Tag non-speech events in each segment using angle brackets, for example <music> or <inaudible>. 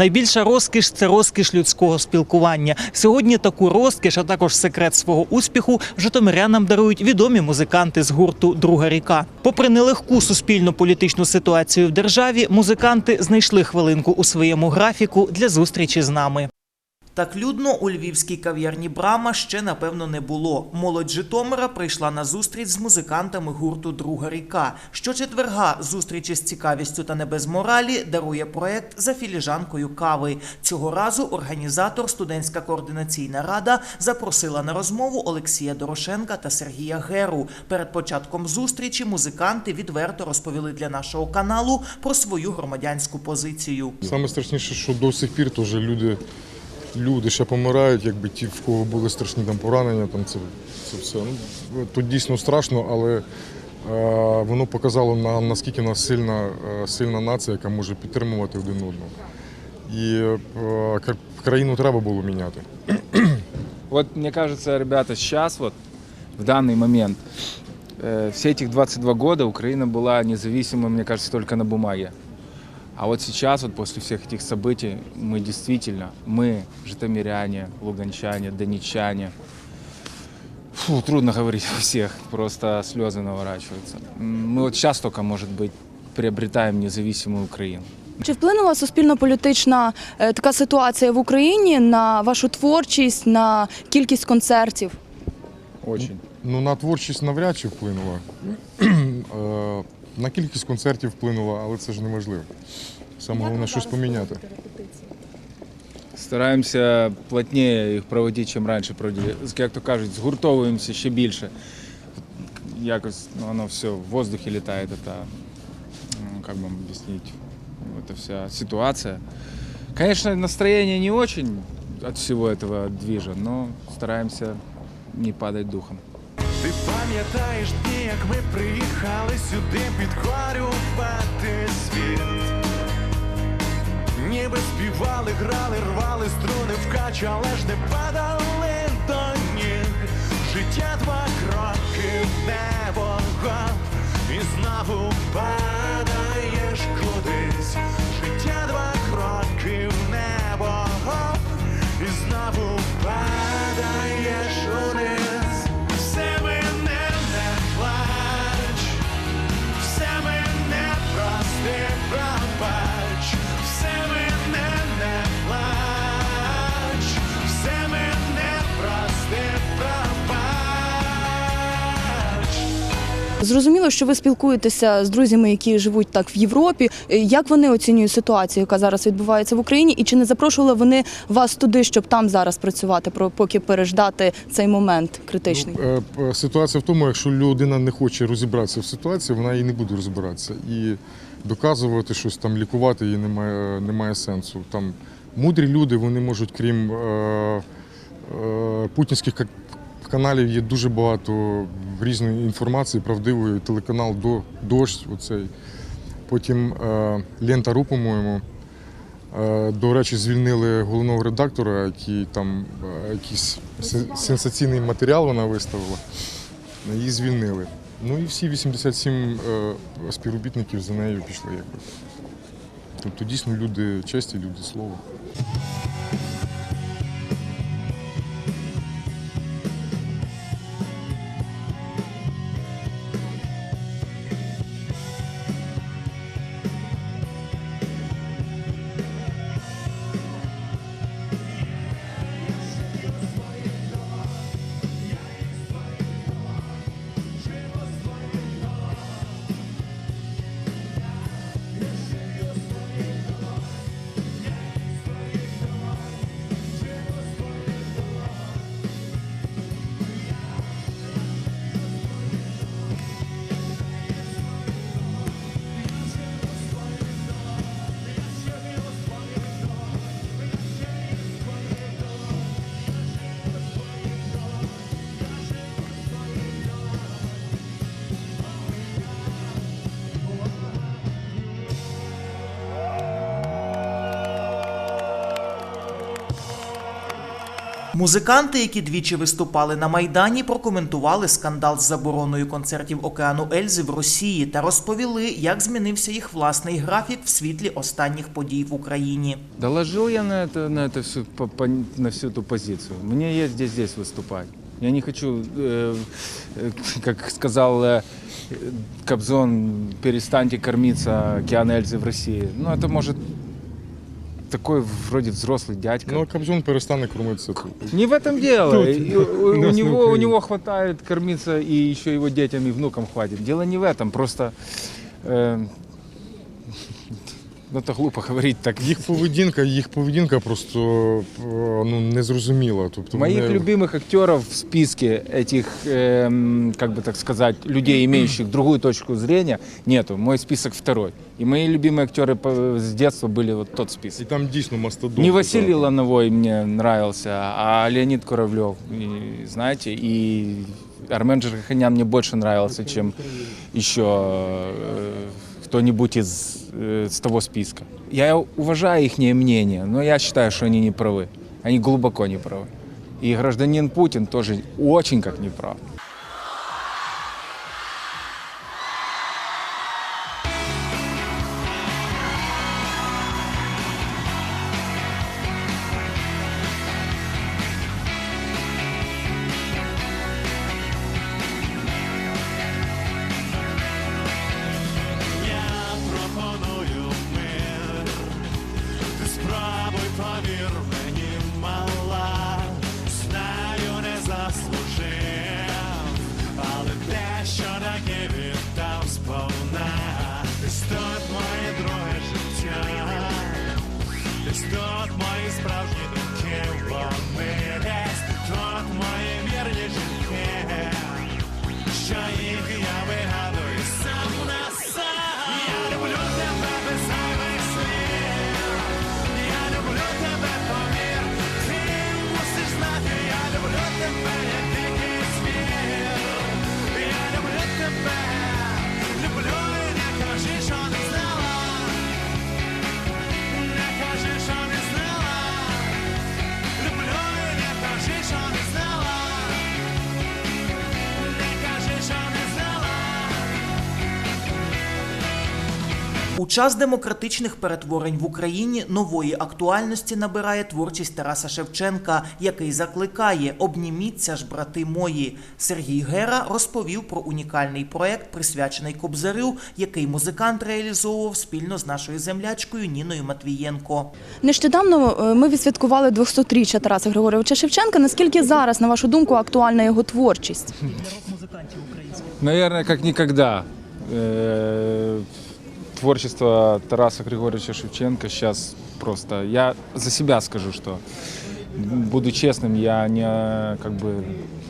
Найбільша розкіш це розкіш людського спілкування. Сьогодні таку розкіш, а також секрет свого успіху, житомирянам дарують відомі музиканти з гурту Друга ріка. Попри нелегку суспільну політичну ситуацію в державі, музиканти знайшли хвилинку у своєму графіку для зустрічі з нами. Так людно у львівській кав'ярні Брама ще напевно не було. Молодь Житомира прийшла на зустріч з музикантами гурту Друга ріка. Щочетверга зустрічі з цікавістю та не без моралі дарує проект за філіжанкою кави. Цього разу організатор студентська координаційна рада запросила на розмову Олексія Дорошенка та Сергія Геру. Перед початком зустрічі музиканти відверто розповіли для нашого каналу про свою громадянську позицію. Саме страшніше, що до сих пір теж люди, люди ще помирають, якби ті, в кого були страшні там поранення, там це, це все. Ну, тут дійсно страшно, але е, воно показало нам, наскільки в нас сильна, е, сильна нація, яка може підтримувати один одного. І е, кра- країну треба було міняти. Вот мне кажется, ребята, сейчас вот в данный момент э, все этих 22 года Украина была независимой, мне кажется, только на бумаге. А вот сейчас, вот после всех этих событий, мы действительно, мы, житомиряне, луганчане, донечане, фу, трудно говорить о всех, просто слезы наворачиваются. М, Мы вот сейчас только, может быть, приобретаем независимую Украину. Чи вплинула суспільно-політична е, така ситуація в Україні на вашу творчість, на кількість концертів? Очень. Ну, на творчість навряд чи вплинула. <clears throat> Е, на кількість концертів вплинула, але це ж неможливо. Саме головне щось поміняти. Стараємося плотніше їх проводити, чим раніше проводили. Як то кажуть, згуртовуємося ще більше. Якось ну, воно все в воздухе літає, это, ну, как бы вам объяснить, эта вся ситуация. Конечно, настроение не очень от всего этого движа, но стараемся не падать духом. Ти пам'ятаєш дні, як ми приїхали сюди підкорювати світ. Ніби співали, грали, рвали струни вкач, але ж не падали до ніг. Життя два кроки в небо, і знову падаєш Зрозуміло, що ви спілкуєтеся з друзями, які живуть так в Європі. Е, Як вони оцінюють ситуацію, яка зараз відбувається в Україні, і чи не запрошували вони вас туди, щоб там зараз працювати, поки переждати цей момент критичний? Ну, е, Ситуація в тому, якщо людина не хоче розібратися в ситуації, вона і не буде розбиратися. І доказувати щось там, лікувати її немає, немає сенсу. Там мудрі люди, вони можуть, крім е, путінських каналів, є дуже багато різної інформації, правдивої. Телеканал «До- Дождь, оцей. Потім е, Лента.ру, по-моєму. Е, До речі, звільнили головного редактора, який там е, якийсь сенсаційний матеріал вона виставила. Її звільнили. Ну і всі 87 е, співробітників за нею пішли. Тобто дійсно люди честі, люди слова. Музиканти, які двічі виступали на майдані, прокоментували скандал з забороною концертів океану Ельзи в Росії та розповіли, як змінився їх власний графік в світлі останніх подій в Україні. Доложил я на это, на это всю, по- по- на всю эту позицию. Мне есть здесь, здесь выступать. Я не хочу, э, э, как сказал э, Кобзон, перестаньте кормиться океан Эльзы в России. Ну, это может такой вроде взрослый дядька. Ну, а Кобзон перестане кормитися тут. Не в этом дело. Тут, И у, у- у у <laughs> нас на него, у Украине. него хватает кормиться, и еще его детям и внукам хватит. Дело не в этом, просто э, ну, это глупо говорить так. Їх поведінка, їх поведінка просто е, ну, незрозуміла. Тобто Моих вони- любимых актеров в списке этих, эм, как бы так сказать, людей, имеющих другую точку зрения, нету. Мой список второй. И мои любимые актеры по- с детства были вот тот І список. там дійсно мастодонт. Не Василий так. Лановой мне нравился, а Леонид Куравлев, и, знаете, и Армен Джигарханян мне больше нравился, чем еще э, кто-нибудь из э, с того списка. Я уважаю их мнение, но я считаю, что они не правы. Они глубоко не правы. И гражданин Путин тоже очень как не Повір мені мала, У час демократичних перетворень в Україні нової актуальності набирає творчість Тараса Шевченка, який закликає Обніміться ж, брати мої. Сергій Гера розповів про унікальний проект, присвячений Кобзарю, який музикант реалізовував спільно з нашою землячкою Ніною Матвієнко. Нещодавно е, ми відсвяткували 200-річчя Тараса Григоровича Шевченка. Наскільки зараз, на вашу думку, актуальна його творчість? Наверное, как никогда э, творчество Тараса Григорьевича Шевченко сейчас просто... Я за себя скажу, что буду честным, я не как бы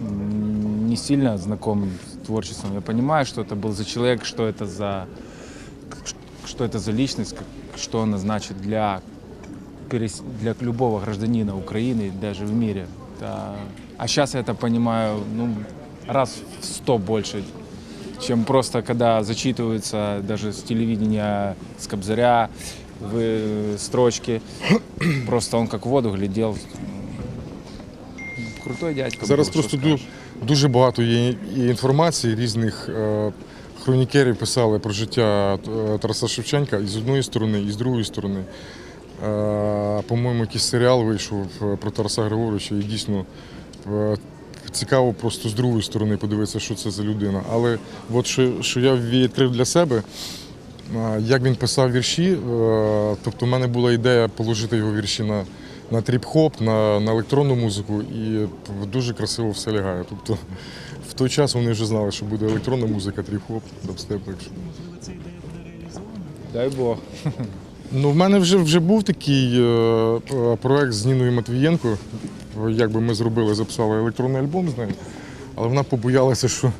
м, не сильно знаком с творчеством. Я понимаю, что это был за человек, что это за что это за личность, как- что она значит для перес- для любого гражданина Украины, даже в мире. Да. А сейчас я это понимаю ну, раз в сто больше, чем просто когда зачитываются даже с телевидения, с Кобзаря, в э, строчки. <coughs> Просто он как в воду глядел. Крутой дядька. Зараз был, просто что ду- скажешь. дуже багато є і інформації різних е, хронікерів писали про життя е, Тараса Шевченка і з одної сторони, і з другої сторони. Е, По-моєму, якийсь серіал вийшов е, про Тараса Григоровича і дійсно е, цікаво просто з другої сторони подивитися, що це за людина. Але от що, що я відкрив для себе, як він писав вірші, е, тобто в мене була ідея положити його вірші на, на тріп-хоп, на, на електронну музику, і дуже красиво все лягає. Тобто в той час вони вже знали, що буде електронна музика, тріп-хоп, дабстеп. Дай бог. Ну, в мене вже, вже був такий е, е, проект з Ніною Матвієнко Якби ми зробили, записали електронний альбом з нею, але вона побоялася, що,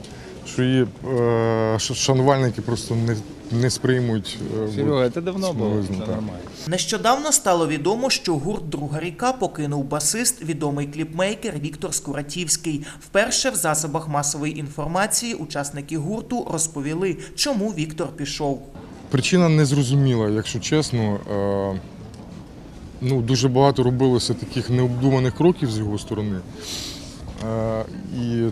що її е, що шанувальники просто не, не сприймуть. е, Серега, это давно было. Смолозно, Это так. нормально. Нещодавно стало відомо, що гурт Друга ріка покинув басист, відомий кліпмейкер Віктор Скуратівський. Вперше в засобах масової інформації учасники гурту розповіли, чому Віктор пішов. Причина не зрозуміла, якщо чесно. Е, ну, дуже багато робилося таких необдуманих кроків з його сторони. Е, і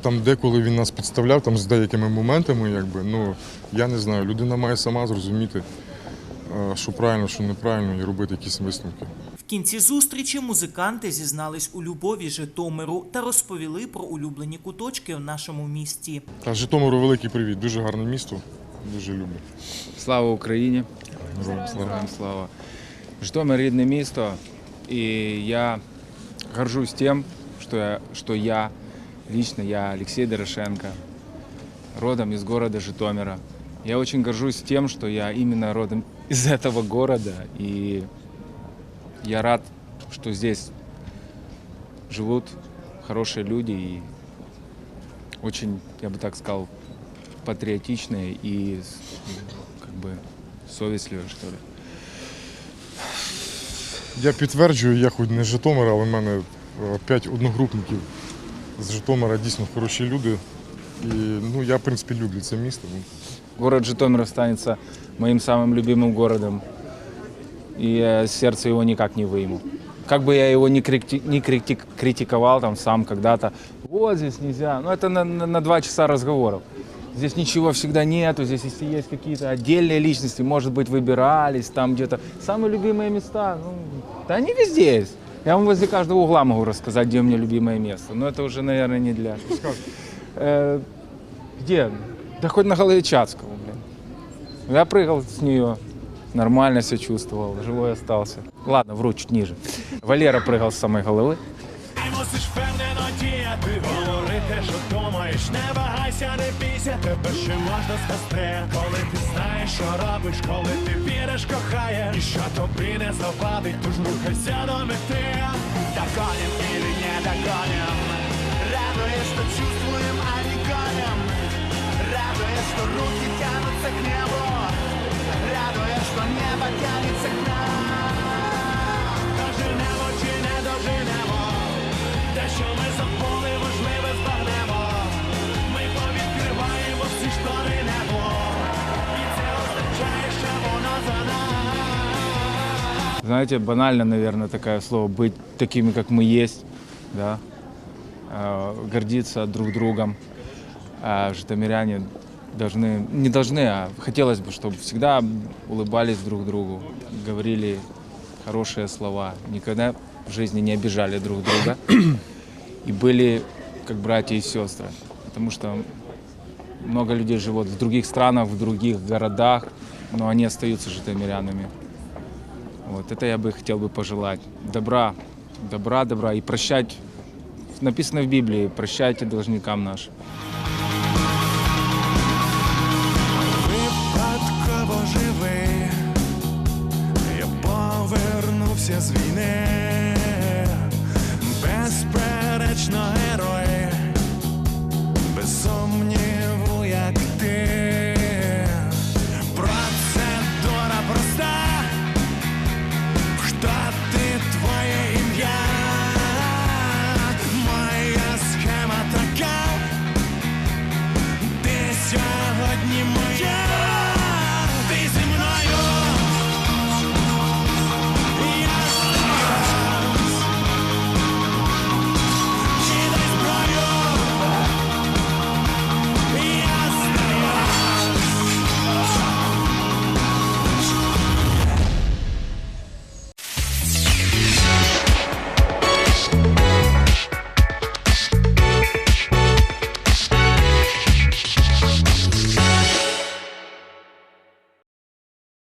там деколи він нас підставляв там, з деякими моментами, якби, ну, я не знаю, людина має сама зрозуміти, е, що правильно, що неправильно, і робити якісь висновки. В кінці зустрічі музиканти зізнались у любові Житомиру та розповіли про улюблені куточки в нашому місті. Та Житомиру великий привіт, дуже гарне місто, дуже люблю. Слава Україні! Героям слава. Героям слава! Житомир рідне місто, і я горжусь тем, что я, что я лично я Алексей Дорошенко, родом из города Житомира. Я очень горжусь тем, что я именно родом из этого города, и я рад, что здесь живут хорошие люди и очень, я бы так сказал, патриотичные и с- как бы совестливые, что ли. Я підтверджую, я хоч не з Житомира, але в мене е, п'ять одногрупників з Житомира дійсно хороші люди. І ну, я, в принципі, люблю це місто. Ну, Город Житомир останется моим самым любимым городом, и я сердце его никак не выйму. Как бы я его не, крити- не крити- критиковал там сам когда-то, вот здесь нельзя, ну это на, на- на два часа разговоров. Здесь ничего всегда нету, здесь если есть какие-то отдельные личности, может быть, выбирались там где-то. Самые любимые места, ну, да они везде есть. Я вам возле каждого угла могу рассказать, где у меня любимое место. Но это уже, наверное, не для... Э, где? Да хоть на Головичатского, блин. Я прыгал с нее, нормально себя чувствовал, живой остался. Ладно, вру чуть ниже. Валера прыгал с самой головы. Ти мусиш впевнено діяти, говорити, що думаєш, не вагайся, не бійся, тебе ще можна спасти. Коли ти знаєш, що робиш, коли ти віриш, кохаєш, і що тобі не завадить, тож рухайся до мети. Догоним или не догоним, радует, что чувствуем, а не гоним. Радует, что руки тянутся к небу, радует, что небо тянется к нам. Доженемо чи не доженемо, те, що ми забули, можливе збагнемо. Ми повідкриваємо всі штори небо, і це означає, що воно за нас. Знаете, банально, наверное, такое слово быть такими, как мы есть, да, Э, гордиться друг другом. А житомиряне должны, не должны, а хотелось бы, чтобы всегда улыбались друг другу, говорили хорошие слова, никогда в жизни не обижали друг друга и были как братья и сестры. Потому что много людей живут в других странах, в других городах, но они остаются житомирянами. Вот это я бы хотел бы пожелать. Добра, добра, добра и прощать. Написано в Библии, прощайте должникам нашим. Випадково я повернувся з війни.